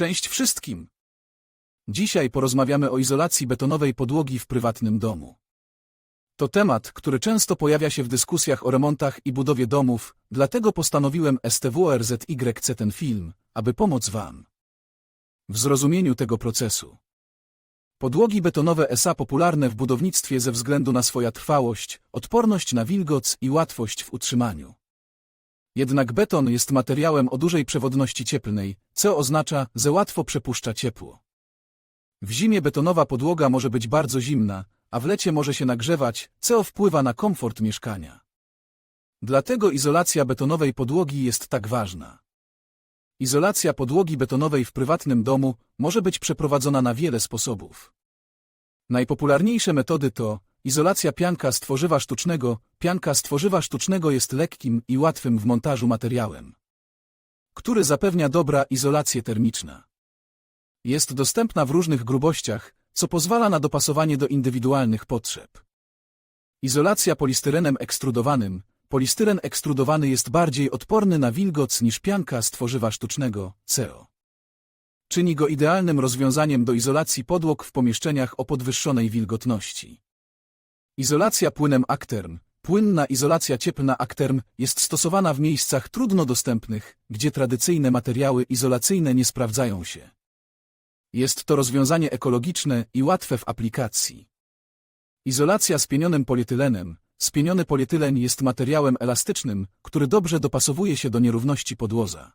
Cześć wszystkim! Dzisiaj porozmawiamy o izolacji betonowej podłogi w prywatnym domu. To temat, który często pojawia się w dyskusjach o remontach i budowie domów, dlatego postanowiłem STWRZYC ten film, aby pomóc Wam w zrozumieniu tego procesu. Podłogi betonowe SA popularne w budownictwie ze względu na swoją trwałość, odporność na wilgoc i łatwość w utrzymaniu. Jednak beton jest materiałem o dużej przewodności cieplnej, co oznacza, że łatwo przepuszcza ciepło. W zimie betonowa podłoga może być bardzo zimna, a w lecie może się nagrzewać, co wpływa na komfort mieszkania. Dlatego izolacja betonowej podłogi jest tak ważna. Izolacja podłogi betonowej w prywatnym domu może być przeprowadzona na wiele sposobów. Najpopularniejsze metody to izolacja pianka z tworzywa sztucznego. Pianka z tworzywa sztucznego jest lekkim i łatwym w montażu materiałem, który zapewnia dobra izolację termiczna. Jest dostępna w różnych grubościach, co pozwala na dopasowanie do indywidualnych potrzeb. Izolacja polistyrenem ekstrudowanym. Polistyren ekstrudowany jest bardziej odporny na wilgoc niż pianka z tworzywa sztucznego, CO. Czyni go idealnym rozwiązaniem do izolacji podłog w pomieszczeniach o podwyższonej wilgotności. Izolacja płynem Acterm. Płynna izolacja cieplna Acterm jest stosowana w miejscach trudno dostępnych, gdzie tradycyjne materiały izolacyjne nie sprawdzają się. Jest to rozwiązanie ekologiczne i łatwe w aplikacji. Izolacja spienionym polietylenem. Spieniony polietylen jest materiałem elastycznym, który dobrze dopasowuje się do nierówności podłoza.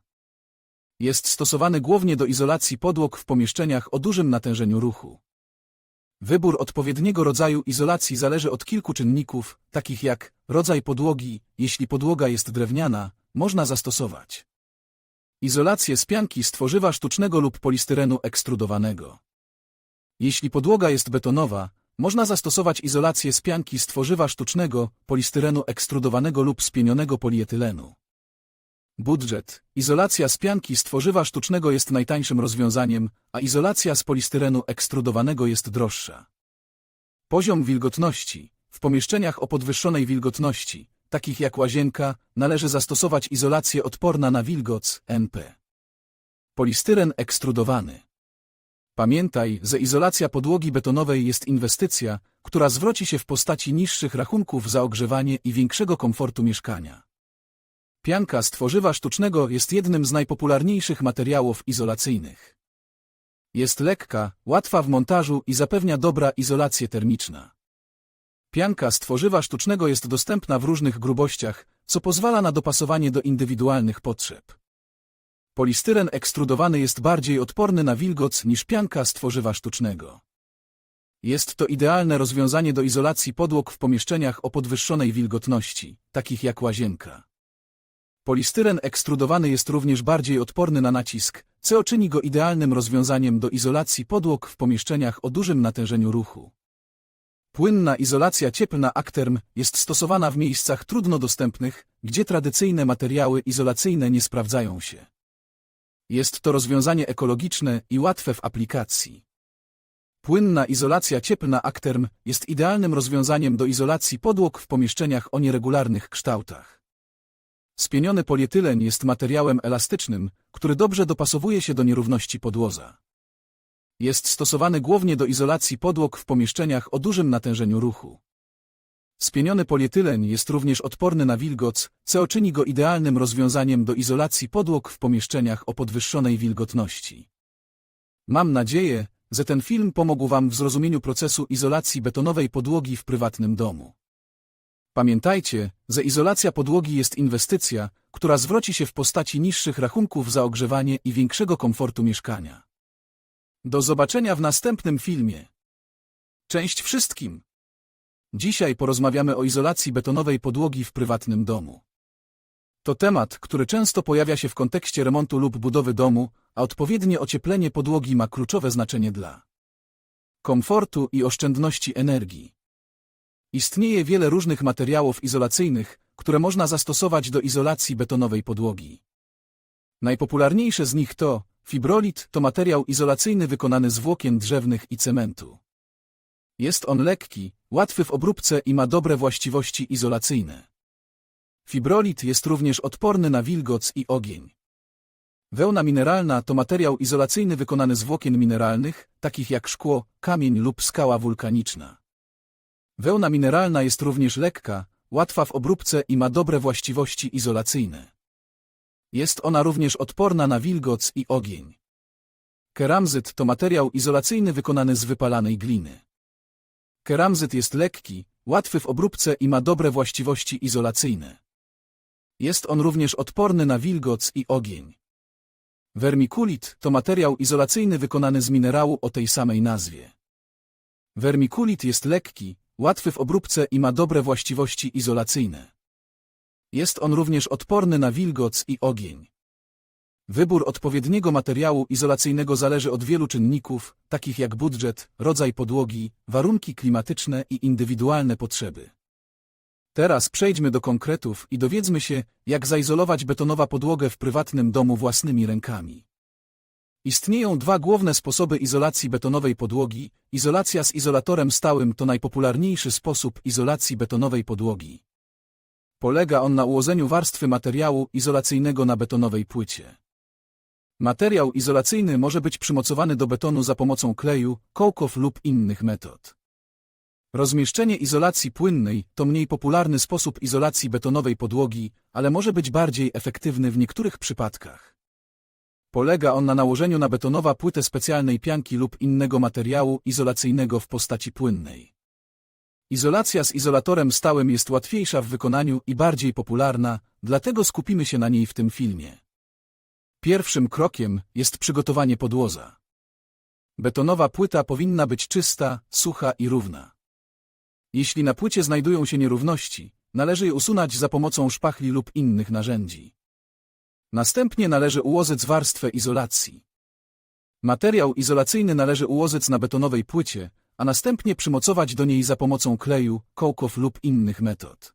Jest stosowany głównie do izolacji podłog w pomieszczeniach o dużym natężeniu ruchu. Wybór odpowiedniego rodzaju izolacji zależy od kilku czynników, takich jak rodzaj podłogi, jeśli podłoga jest drewniana, można zastosować izolację z pianki z tworzywa sztucznego lub polistyrenu ekstrudowanego. Jeśli podłoga jest betonowa, można zastosować izolację z pianki z tworzywa sztucznego, polistyrenu ekstrudowanego lub spienionego polietylenu. Budżet. Izolacja z pianki z tworzywa sztucznego jest najtańszym rozwiązaniem, a izolacja z polistyrenu ekstrudowanego jest droższa. Poziom wilgotności. W pomieszczeniach o podwyższonej wilgotności, takich jak łazienka, należy zastosować izolację odporna na wilgoc, NP. Polistyren ekstrudowany. Pamiętaj, że izolacja podłogi betonowej jest inwestycja, która zwróci się w postaci niższych rachunków za ogrzewanie i większego komfortu mieszkania. Pianka z tworzywa sztucznego jest jednym z najpopularniejszych materiałów izolacyjnych. Jest lekka, łatwa w montażu i zapewnia dobra izolację termiczna. Pianka z tworzywa sztucznego jest dostępna w różnych grubościach, co pozwala na dopasowanie do indywidualnych potrzeb. Polistyren ekstrudowany jest bardziej odporny na wilgoc niż pianka z tworzywa sztucznego. Jest to idealne rozwiązanie do izolacji podłog w pomieszczeniach o podwyższonej wilgotności, takich jak łazienka. Polistyren ekstrudowany jest również bardziej odporny na nacisk, co czyni go idealnym rozwiązaniem do izolacji podłog w pomieszczeniach o dużym natężeniu ruchu. Płynna izolacja cieplna Acterm jest stosowana w miejscach trudno dostępnych, gdzie tradycyjne materiały izolacyjne nie sprawdzają się. Jest to rozwiązanie ekologiczne i łatwe w aplikacji. Płynna izolacja cieplna Acterm jest idealnym rozwiązaniem do izolacji podłog w pomieszczeniach o nieregularnych kształtach. Spieniony polietylen jest materiałem elastycznym, który dobrze dopasowuje się do nierówności podłoza. Jest stosowany głównie do izolacji podłog w pomieszczeniach o dużym natężeniu ruchu. Spieniony polietylen jest również odporny na wilgoc, co czyni go idealnym rozwiązaniem do izolacji podłog w pomieszczeniach o podwyższonej wilgotności. Mam nadzieję, że ten film pomógł Wam w zrozumieniu procesu izolacji betonowej podłogi w prywatnym domu. Pamiętajcie, że izolacja podłogi jest inwestycja, która zwróci się w postaci niższych rachunków za ogrzewanie i większego komfortu mieszkania. Do zobaczenia w następnym filmie. Cześć wszystkim! Dzisiaj porozmawiamy o izolacji betonowej podłogi w prywatnym domu. To temat, który często pojawia się w kontekście remontu lub budowy domu, a odpowiednie ocieplenie podłogi ma kluczowe znaczenie dla komfortu i oszczędności energii. Istnieje wiele różnych materiałów izolacyjnych, które można zastosować do izolacji betonowej podłogi. Najpopularniejsze z nich to fibrolit to materiał izolacyjny wykonany z włókien drzewnych i cementu. Jest on lekki, łatwy w obróbce i ma dobre właściwości izolacyjne. Fibrolit jest również odporny na wilgoc i ogień. Wełna mineralna to materiał izolacyjny wykonany z włókien mineralnych, takich jak szkło, kamień lub skała wulkaniczna. Wełna mineralna jest również lekka, łatwa w obróbce i ma dobre właściwości izolacyjne. Jest ona również odporna na wilgoc i ogień. Keramzyt to materiał izolacyjny wykonany z wypalanej gliny. Keramzyt jest lekki, łatwy w obróbce i ma dobre właściwości izolacyjne. Jest on również odporny na wilgoc i ogień. Wermikulit to materiał izolacyjny wykonany z minerału o tej samej nazwie. Wermikulit jest lekki, łatwy w obróbce i ma dobre właściwości izolacyjne. Jest on również odporny na wilgoc i ogień. Wybór odpowiedniego materiału izolacyjnego zależy od wielu czynników, takich jak budżet, rodzaj podłogi, warunki klimatyczne i indywidualne potrzeby. Teraz przejdźmy do konkretów i dowiedzmy się, jak zaizolować betonowa podłogę w prywatnym domu własnymi rękami. Istnieją dwa główne sposoby izolacji betonowej podłogi. Izolacja z izolatorem stałym to najpopularniejszy sposób izolacji betonowej podłogi. Polega on na ułożeniu warstwy materiału izolacyjnego na betonowej płycie. Materiał izolacyjny może być przymocowany do betonu za pomocą kleju, kołków lub innych metod. Rozmieszczenie izolacji płynnej to mniej popularny sposób izolacji betonowej podłogi, ale może być bardziej efektywny w niektórych przypadkach. Polega on na nałożeniu na betonowa płytę specjalnej pianki lub innego materiału izolacyjnego w postaci płynnej. Izolacja z izolatorem stałym jest łatwiejsza w wykonaniu i bardziej popularna, dlatego skupimy się na niej w tym filmie. Pierwszym krokiem jest przygotowanie podłoza. Betonowa płyta powinna być czysta, sucha i równa. Jeśli na płycie znajdują się nierówności, należy je usunąć za pomocą szpachli lub innych narzędzi. Następnie należy ułożyć warstwę izolacji. Materiał izolacyjny należy ułożyć na betonowej płycie, a następnie przymocować do niej za pomocą kleju, kołków lub innych metod.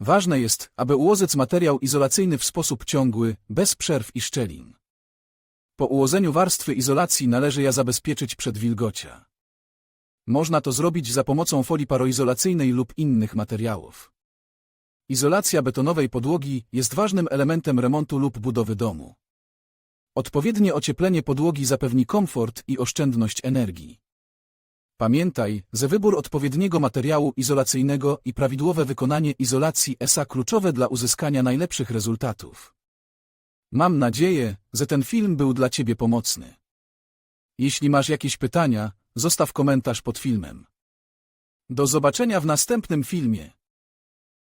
Ważne jest, aby ułożyć materiał izolacyjny w sposób ciągły, bez przerw i szczelin. Po ułożeniu warstwy izolacji należy je zabezpieczyć przed wilgocia. Można to zrobić za pomocą folii paroizolacyjnej lub innych materiałów. Izolacja betonowej podłogi jest ważnym elementem remontu lub budowy domu. Odpowiednie ocieplenie podłogi zapewni komfort i oszczędność energii. Pamiętaj, że wybór odpowiedniego materiału izolacyjnego i prawidłowe wykonanie izolacji ESA kluczowe dla uzyskania najlepszych rezultatów. Mam nadzieję, że ten film był dla Ciebie pomocny. Jeśli masz jakieś pytania, zostaw komentarz pod filmem. Do zobaczenia w następnym filmie.